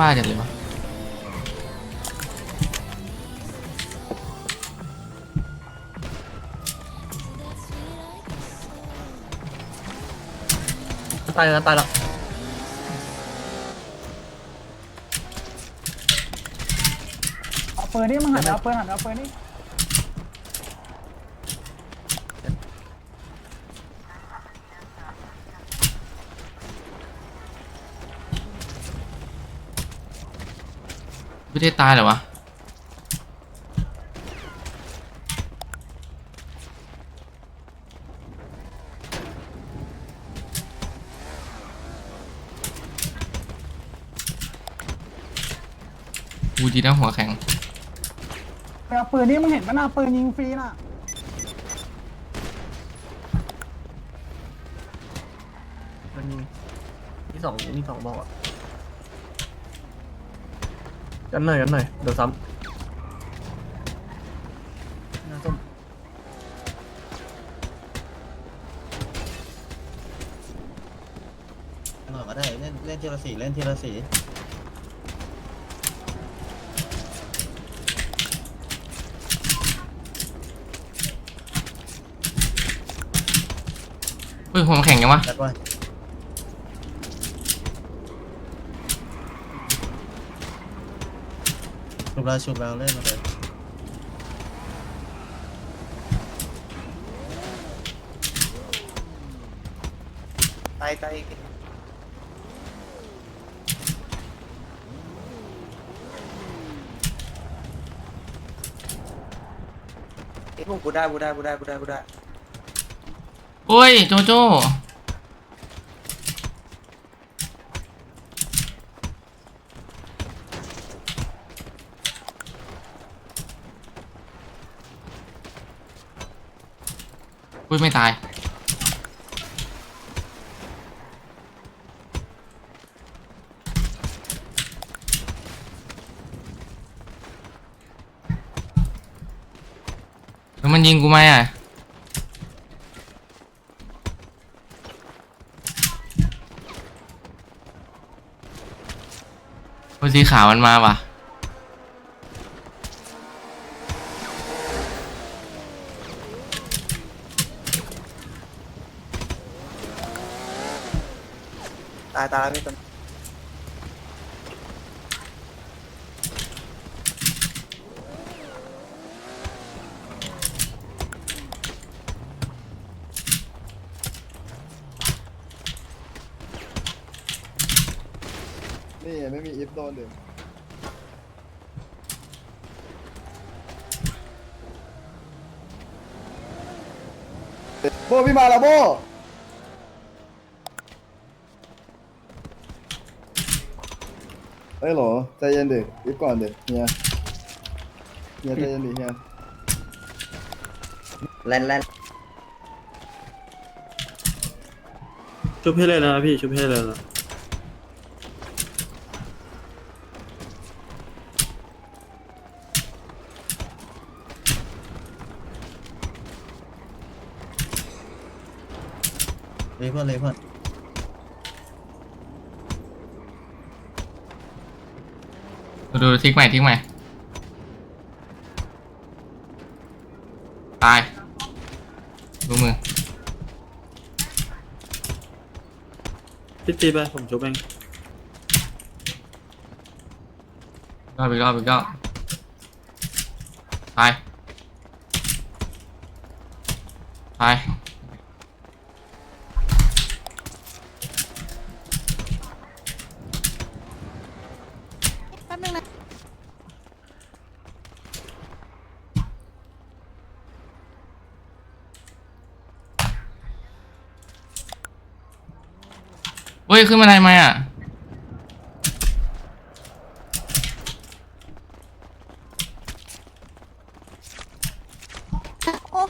บ้าจังเลยวะตายแล้วตายแล้วเอาปืนนี่มึงหันเอาปืนหันเอาปืนนี่ ไม่ได้ตายเหรอวะกูดีนะหัวแข็ง ไปเอาปืนนี่มึงเห็นปะน่ะปืนยิงฟรีน่ะมันมีมีสองมีสองบอกอะ กันหน่อยกันหน่อยเดี๋ยวซ้ำหน้าส้มหน่อยก็ได้เล่นเล่นทีละสีเล่นทีละสีเฮ้ยหัวแข็งยังวะจัดไว้ ชุบแล้วชุบแล้วเล่นมาเลยตายตายไอ้พวกกูได้กูได้กูได้กูได้กูได้ โอ้ย โจโจ้ อุ้ยไม่ตาย แล้วมันยิงกูไหมอะคนสีขาวมันมาว่ะายตายแล้วพี่ต้นนี่ไม่มีอิฟโดนเดี๋ยวโบพี่มาแล้วโบ เอ้ยเหรอใจเย็นดิอิฟก่อนดิเฮียเฮียใจเย็นดิเฮียเล่นเล่นชุบให้เลยนะพี่ชุบให้เลยนะเลยเพื่อนเลยเพื่อน ดูดูทิ้งใหม่ทิ้งใหม่ ตาย ดูมือ พี่ตีไปผมชุบเองรอบอีกรอบอีกรอบตาย ตาย แป๊บนึงนะ เฮ้ย ขึ้นมาได้ไหมอะ โอ้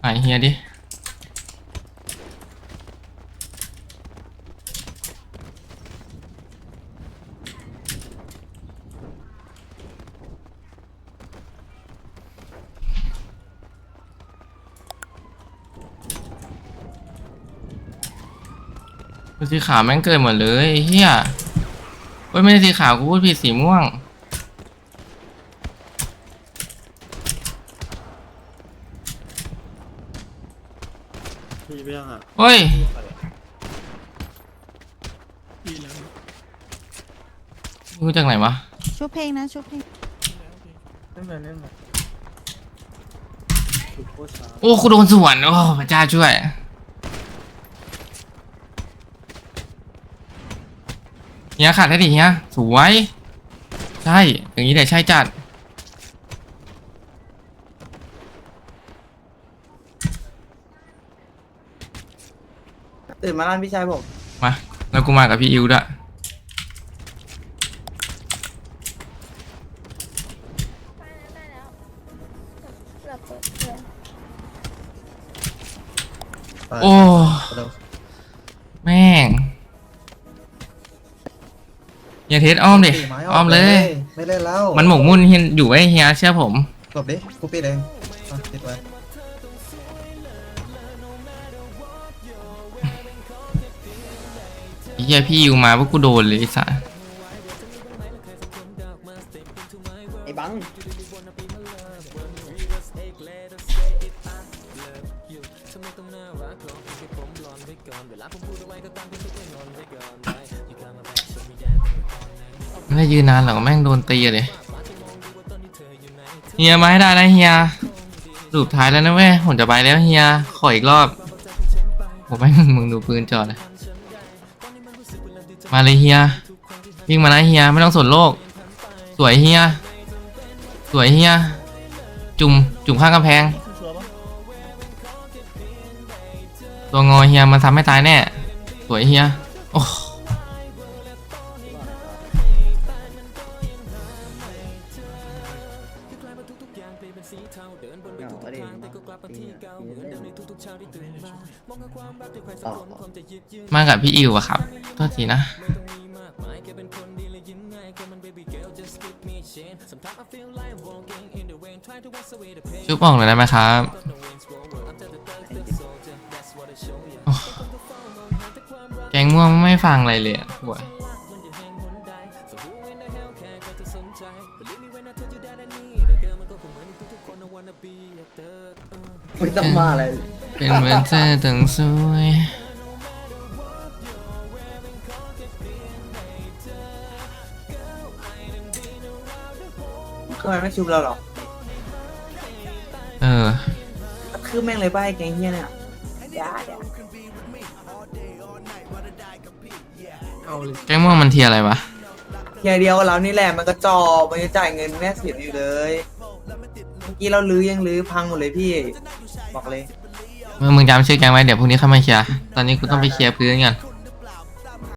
ไอเฮียดิ ดูสีขาวแม่งเกิดหมดเลยไอ้เฮียฮ้ยไม่ใช่สีขาวกูพูดผิดสีม่วงพี่ไม่ยังอะเฮ้ยรู้จากไหนวะ ชุบเพลงนะชุบเพลงเล่นเลยเล่นเลยชุบโคตรช้า โอ้กูโดนสวนโอ้พระเจ้าช่วย เฮียขาดได้ดิเฮียสวย ใช่ อย่างนี้แต่ใช่จัด ตื่นมาล่านพี่ชายผมมา แล้วกูมากับพี่อิวด้วยไปโอ้ เร็วแม่ง อย่าเทสอ้อมดิตีไอ้อมเลย ไม่เล่นแล้วมันหมกมุ่นเฮียอยู่ไว้เฮียเชื่อผมกดดิกูปิดเองอะปิดไว้ไอ้เฮียพี่อิวมาพวกกูโดนเลยไอ้สัสไอ้บัง ไม่ได้ยืนนานหรอกแม่งโดนตีเลยเฮียมาให้ได้นะเฮียสุดท้ายแล้วนะเว้ยผมจะไปแล้วเฮียขออีกรอบผมแม่งมึงดูปืนจอดเลยมาเลยเฮียวิ่งมานะเฮียไม่ต้องสนโลก สวยเฮียสวยเฮียจุ่มจุ่มข้างกำแพง ตัวงอเฮียมันทำให้ตายแน่ สวยเฮียโอ้ มากับพี่อิวอะครับโทษทีนะ ชุบออกหน่อยได้ไหมครับแกงม่วงไม่ฟังอะไรเลยอะป่วไม่ต้องมาอะไร เป็นเหมือนเธอถึงสวยทำไมไม่ชุบเราหรอเออ คือแม่งเลยป้าไอ้แกงเฮียเนี่ยยาเดี๋ยวเอาเลยแกงม่วงมันเทียอะไรวะเฮียเดียวกับเรานี่แหละมันก็จอมันจะจ่ายเงินแม่เสียอยู่เลย เมื่อกี้เราลื้อยังลื้อพังหมดเลยพี่ บอกเลย มึงมึงจำชื่อแกงไว้เดี๋ยวพรุ่งนี้เข้ามาเคลียร์ตอนนี้กูต้องไปเคลียร์พื้นก่อน